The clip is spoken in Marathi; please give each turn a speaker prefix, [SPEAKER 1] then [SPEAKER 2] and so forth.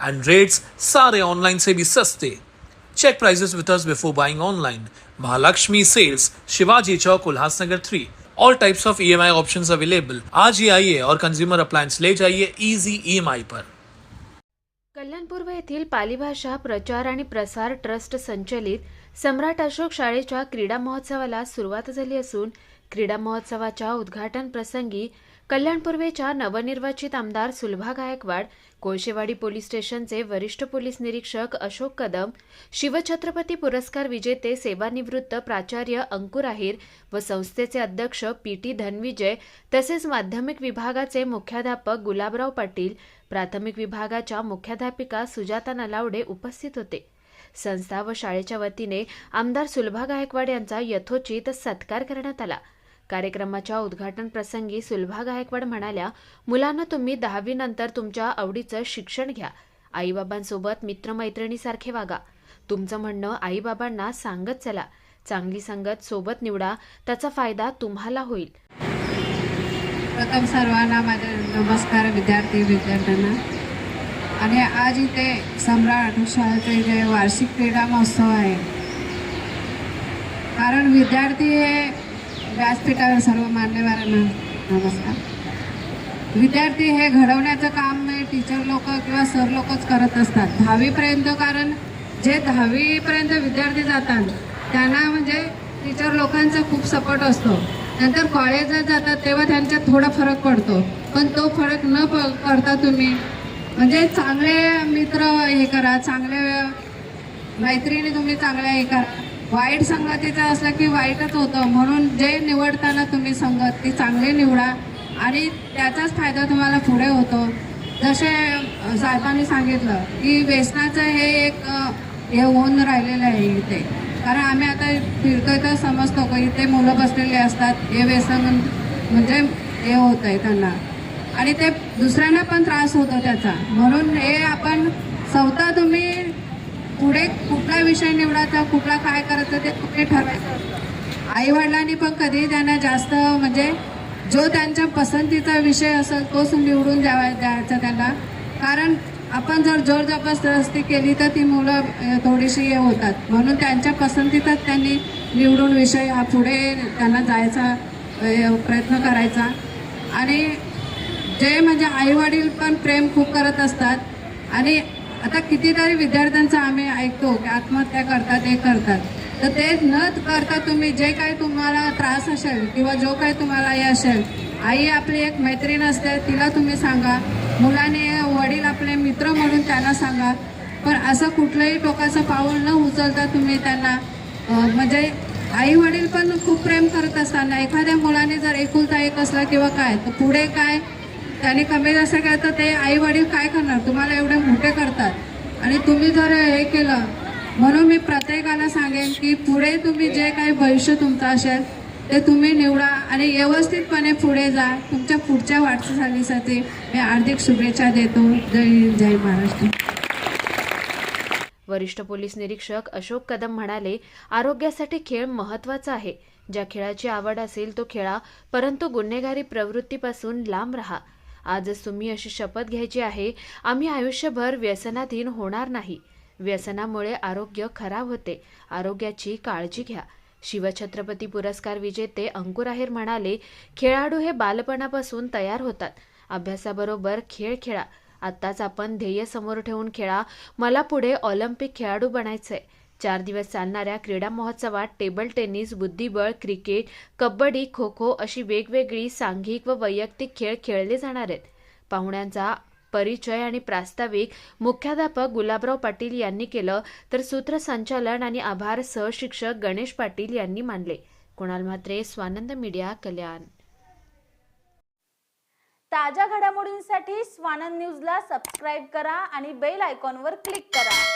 [SPEAKER 1] and rates sare online se bhi saste check prices with us before buying online. Mahalakshmi sales shivaji chowk ulhasnagar 3 all types of EMI options available आज ही आइए और कंज्यूमर अप्लायंस ले जाइए इजी ईएमआई पर
[SPEAKER 2] कल्याणपूर्व येथील पाली भाषा प्रचार आणि प्रसार ट्रस्ट संचलित सम्राट अशोक शाळेच्या क्रीडा महोत्सवाला सुरुवात झाली असून क्रीडा महोत्सवाच्या उद्घाटन प्रसंगी कल्याणपूर्वेच्या नवनिर्वाचित आमदार सुलभा गायकवाड कोळशेवाडी पोलीस स्टेशनचे वरिष्ठ पोलीस निरीक्षक अशोक कदम शिवछत्रपती पुरस्कार विजेते सेवानिवृत्त प्राचार्य अंकुर आहेर व संस्थेचे अध्यक्ष पी टी धनविजय तसेच माध्यमिक विभागाचे मुख्याध्यापक गुलाबराव पाटील प्राथमिक विभागाच्या मुख्याध्यापिका सुजाता नलावडे उपस्थित होते. संस्था व शाळेच्या वतीने आमदार सुलभा गायकवाड यांचा यथोचित सत्कार करण्यात आला. कार्यक्रमाच्या उद्घाटन प्रसंगी सुलभा गायकवाड म्हणाल्या मुलांना तुम्ही दहावीनंतर तुमच्या आवडीचं शिक्षण घ्या. आईबाबांसोबत मित्रमैत्रिणीसारखे वागा. तुमचं म्हणणं आईबाबांना सांगत चला. चांगली संगत सोबत निवडा. त्याचा फायदा तुम्हाला होईल.
[SPEAKER 3] प्रथम सर्वांना माझे नमस्कार विद्यार्थी विद्यार्थ्यांना. आणि आज इथे सम्राट शाळेचे जे वार्षिक क्रीडा महोत्सव आहे कारण विद्यार्थी हे व्यासपीठावर सर्व मान्यवरांना नमस्कार. विद्यार्थी हे घडवण्याचं काम टीचर लोक किंवा सर लोकच करत असतात दहावीपर्यंत कारण जे दहावीपर्यंत विद्यार्थी जातात त्यांना म्हणजे टीचर लोकांचा खूप सपोर्ट असतो. नंतर कॉलेजात जातात तेव्हा त्यांच्यात थोडा फरक पडतो. पण तो फरक न प करता तुम्ही म्हणजे चांगले मित्र हे करा चांगले मैत्रिणी तुम्ही चांगल्या हे करा. वाईट संगतीचं असला की वाईटच होतं. म्हणून जे निवडताना तुम्ही संगत ती चांगली निवडा. आणि त्याचाच फायदा तुम्हाला पुढे होतो. जसे साहेबांनी सांगितलं की व्यसनाचं हे एक हे होऊन राहिलेलं आहे इथे. कारण आम्ही आता फिरतोय तर समजतो की इथे मुलं बसलेले असतात. हे व्यसन म्हणजे हे होत आहे त्यांना. आणि ते दुसऱ्यांना पण त्रास होतो त्याचा. म्हणून हे आपण स्वतः तुम्ही पुढे कुठला विषय निवडायचा कुठला काय करायचं ते कुठे ठरवायचं. आई वडिलांनी पण कधी त्यांना जास्त म्हणजे जो त्यांच्या पसंतीचा विषय असेल तोच निवडून द्यावा द्यायचा त्यांना. कारण आपण जर जोर जबरदस्ती केली तर ती मुलं थोडीशी हे होतात. म्हणून त्यांच्या पसंतीचाच त्यांनी निवडून विषय हा पुढे त्यांना जायचा प्रयत्न करायचा. आणि जे म्हणजे आई वडील पण प्रेम खूप करत असतात. आणि आता कितीतरी विद्यार्थ्यांचं आम्ही ऐकतो की आत्महत्या करतात हे करतात. तर ते न करता तुम्ही जे काही तुम्हाला त्रास असेल किंवा जो काही तुम्हाला हे असेल आई आपली एक मैत्रीण असते तिला तुम्ही सांगा. मुलाने वडील आपले मित्र म्हणून त्यांना सांगा. पण असं कुठलंही टोकाचं पाऊल न उचलता तुम्ही त्यांना म्हणजे आई वडील पण खूप प्रेम करत असताना एखाद्या मुलाने जर एकुलता एक असला किंवा काय तर पुढे काय त्याने कमी जास्त केलं तर ते आई वडील काय करणार? तुम्हाला एवढे मोठे करतात. आणि तुम्ही जर हे केलं म्हणून मी प्रत्येकाला सांगेन की पुढे तुम्ही जे काही भविष्य तुमचं असेल ते तुम्ही निवडा आणि व्यवस्थितपणे पुढे जा. तुमच्या पुढच्या वाटचालीसाठी मी हार्दिक शुभेच्छा देतो. जय हिंद जय महाराष्ट्र.
[SPEAKER 2] वरिष्ठ पोलीस निरीक्षक अशोक कदम म्हणाले आरोग्यासाठी खेळ महत्त्वाचा आहे. ज्या खेळाची आवड असेल तो खेळा परंतु गुन्हेगारी प्रवृत्तीपासून लांब राहा. आजच तुम्ही अशी शपथ घ्यायची आहे आम्ही आयुष्यभर व्यसनाधीन होणार नाही. व्यसनामुळे आरोग्य खराब होते. आरोग्याची काळजी घ्या. शिवछत्रपती पुरस्कार विजेते अंकुर आहेर म्हणाले खेळाडू हे बालपणापासून तयार होतात. अभ्यासाबरोबर खेळ खेळा. आत्ताच आपण ध्येय समोर ठेवून खेळा. मला पुढे ऑलिम्पिक खेळाडू बनायचंय. चार दिवस चालणाऱ्या क्रीडा महोत्सवात टेबल टेनिस बुद्धिबळ क्रिकेट कबड्डी खो खो अशी वेगवेगळी सांघिक व वैयक्तिक खेळ खेळले जाणार आहेत. पाहुण्यांचा परिचय आणि प्रास्ताविक मुख्याध्यापक गुलाबराव पाटील यांनी केलं तर सूत्रसंचालन आणि आभार सहशिक्षक गणेश पाटील यांनी मानले. कुणाल म्हात्रे स्वानंद मीडिया कल्याण.
[SPEAKER 4] ताज्या घडामोडींसाठी स्वानंद न्यूजला सबस्क्राईब करा आणि बेल आयकॉनवर क्लिक करा.